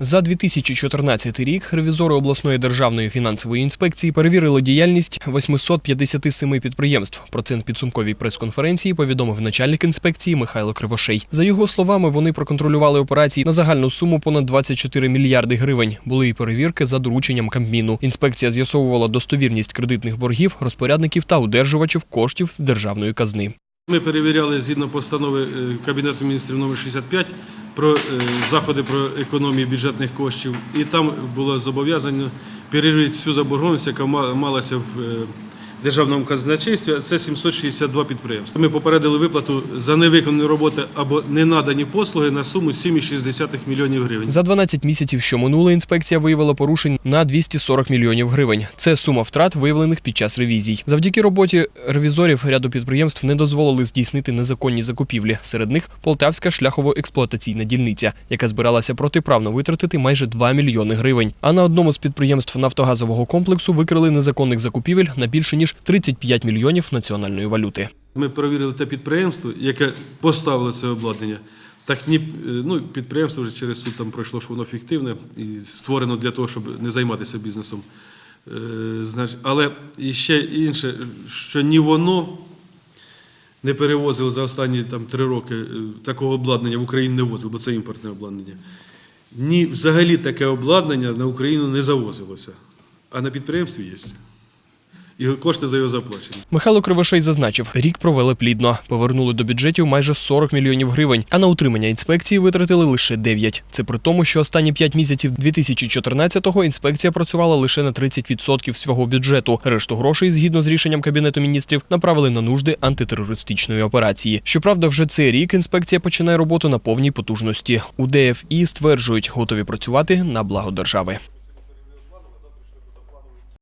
За 2014 рік ревізори обласної державної фінансової інспекції перевірили діяльність 857 підприємств. Про це на підсумковій прес-конференції повідомив начальник інспекції Михайло Кривошей. За його словами, вони проконтролювали операції на загальну суму понад 24 мільярди гривень. Були і перевірки за дорученням Кабміну. Інспекція з'ясовувала достовірність кредитних боргів, розпорядників та одержувачів коштів з державної казни. Ми перевіряли згідно постанови е, Кабінету міністрів номер 65 про е, заходи про економію бюджетних коштів. І там було зобов'язано перевірити всю заборгованість, яка ма- малася в е, державному казначействі. Це 762 підприємства. Ми попередили виплату за невиконані роботи або ненадані послуги на суму 7,6 мільйонів гривень. За 12 місяців, що минули, інспекція виявила порушень на 240 мільйонів гривень. Це сума втрат, виявлених під час ревізій. Завдяки роботі ревізорів ряду підприємств не дозволили здійснити незаконні закупівлі. Серед них Полтавська шляхово-експлуатаційна дільниця, яка збиралася протиправно витратити майже 2 мільйони гривень. А на одному з підприємств нафтогазового комплексу викрили незаконних закупівель на більше ніж 35 мільйонів національної валюти. Ми перевірили те підприємство, яке поставило це обладнання. Так ні, ну, підприємство вже через суд там пройшло, що воно фіктивне і створено для того, щоб не займатися бізнесом. Е, але ще інше, що ні воно не перевозило за останні там, три роки е, такого обладнання в Україну не ввозило, бо це імпортне обладнання. Ні, взагалі таке обладнання на Україну не завозилося, а на підприємстві є. І кошти за його заплачені. Михайло Кривошей зазначив, рік провели плідно. Повернули до бюджетів майже 40 мільйонів гривень, а на утримання інспекції витратили лише 9. Це при тому, що останні 5 місяців 2014-го інспекція працювала лише на 30% свого бюджету. Решту грошей, згідно з рішенням Кабінету міністрів, направили на нужди антитерористичної операції. Щоправда, вже цей рік інспекція починає роботу на повній потужності. У ДФІ стверджують, готові працювати на благо держави.